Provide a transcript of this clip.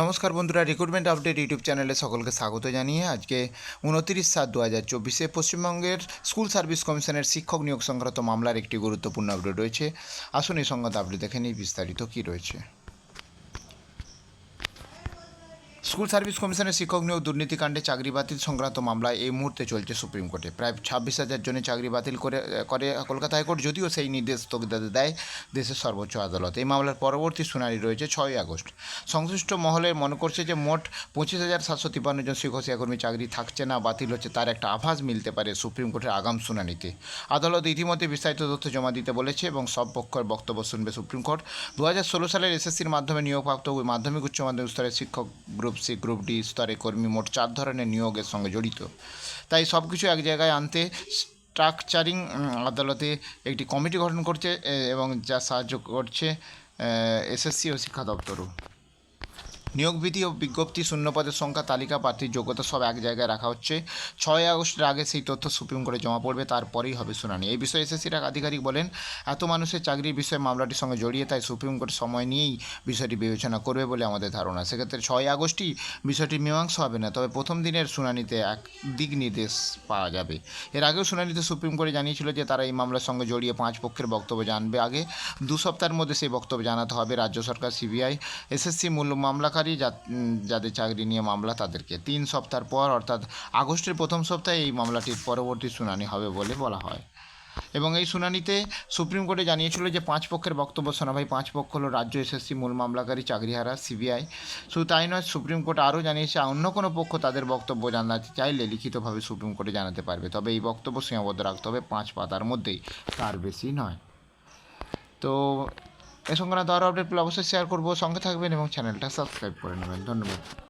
নমস্কার বন্ধুরা recruitment update YouTube চ্যানেলে সকলকে স্বাগত জানিয়ে আজকে উনত্রিশ সাত দু হাজার চব্বিশে পশ্চিমবঙ্গের স্কুল সার্ভিস কমিশনের শিক্ষক নিয়োগ সংক্রান্ত মামলার একটি গুরুত্বপূর্ণ আপডেট রয়েছে। আসুন এই সংক্রান্ত আপডেট দেখে নিই, বিস্তারিত কী রয়েছে। স্কুল সার্ভিস কমিশনের শিক্ষক নিয়োগ দুর্নীতিকাণ্ডে চাকরি বাতিল সংক্রান্ত মামলায় এই মুহূর্তে চলছে সুপ্রিম কোর্টে। প্রায় ছাব্বিশ হাজার জনের চাকরি বাতিল করে করে কলকাতা হাইকোর্ট, যদিও সেই নির্দেশ স্থগিতাদেশ দেয় দেশের সর্বোচ্চ আদালত। এই মামলার পরবর্তী শুনানি রয়েছে ছয়ই আগস্ট। সংশ্লিষ্ট মহলে মনে করছে যে মোট পঁচিশ হাজার সাতশো তিপ্পান্ন জন শিক্ষক, শিক্ষাকর্মী চাকরি থাকছে না, বাতিল হচ্ছে তার একটা আভাস মিলতে পারে সুপ্রিম কোর্টের আগাম শুনানিতে। আদালত ইতিমধ্যে বিস্তারিত তথ্য জমা দিতে বলেছে এবং সব পক্ষের বক্তব্য শুনবে সুপ্রিম কোর্ট। দু হাজার ষোলো সালের এসএসসির মাধ্যমে নিয়োগপ্রাপ্ত মাধ্যমিক উচ্চ মাধ্যমিক স্তরের শিক্ষক গ্রুপ সি গ্রুপ ডি স্তরে কর্মী মোট চার ধরনের নিয়োগের সঙ্গে জড়িত। তাই সব কিছু এক জায়গায় আনতে স্ট্রাকচারিং আদালতে একটি কমিটি গঠন করছে এবং যা সাহায্য করছে এসএসসি ও শিক্ষা দপ্তরও। নিয়োগ বিধি ও বিজ্ঞপ্তি শূন্যপদের সংখ্যা, তালিকা, প্রার্থীর যোগ্যতা সব এক জায়গায় রাখা হচ্ছে। ছয় আগস্টের আগে সেই তথ্য সুপ্রিম কোর্টে জমা পড়বে, তারপরেই হবে শুনানি। এই বিষয়ে এসএসসির এক আধিকারিক বলেন, এত মানুষের চাকরির বিষয়ে মামলাটির সঙ্গে জড়িয়ে তাই সুপ্রিম কোর্ট সময় নিয়েই বিষয়টি বিবেচনা করবে বলে আমাদের ধারণা। সেক্ষেত্রে ছয় আগস্টই বিষয়টি মীমাংসা হবে না, তবে প্রথম দিনের শুনানিতে এক দিক নির্দেশ পাওয়া যাবে। এর আগেও শুনানিতে সুপ্রিম কোর্টে জানিয়েছিল যে তারা এই মামলার সঙ্গে জড়িয়ে পাঁচ পক্ষের বক্তব্য জানবে। আগে দু সপ্তাহের মধ্যে সেই বক্তব্য জানাতে হবে রাজ্য সরকার, সিবিআই, এসএসসি মূল মামলাকারী উম, যাদের চাকরি নিয়ে মামলা তাদেরকে। তিন সপ্তাহ পর অর্থাৎ আগস্টের প্রথম সপ্তাহে এই মামলাটির পরবর্তী শুনানি হবে বলে বলা হয়। এবং এই শুনানিতে সুপ্রিম কোর্টে জানিয়েছিল যে পাঁচ পক্ষের বক্তব্য শোনা ভাই পাঁচ পক্ষ হলো রাজ্য এসএসসি মূল মামলাকারী চাকরিহারা সিবিআই। শুধু তাই নয় সুপ্রিম কোর্ট আরও জানিয়েছে অন্য কোনো পক্ষ তাদের বক্তব্য জানাতে চাইলে লিখিতভাবে সুপ্রিম কোর্টে জানাতে পারবে। তবে এই বক্তব্য সীমাবদ্ধ রাখতে হবে পাঁচ পাতার মধ্যেই তার বেশি নয়। তো এ সংক্রান্ত আরও আপডেট পেলে অবশ্যই শেয়ার করব। সঙ্গে থাকবেন এবং চ্যানেলটা সাবস্ক্রাইব করে নেবেন। ধন্যবাদ।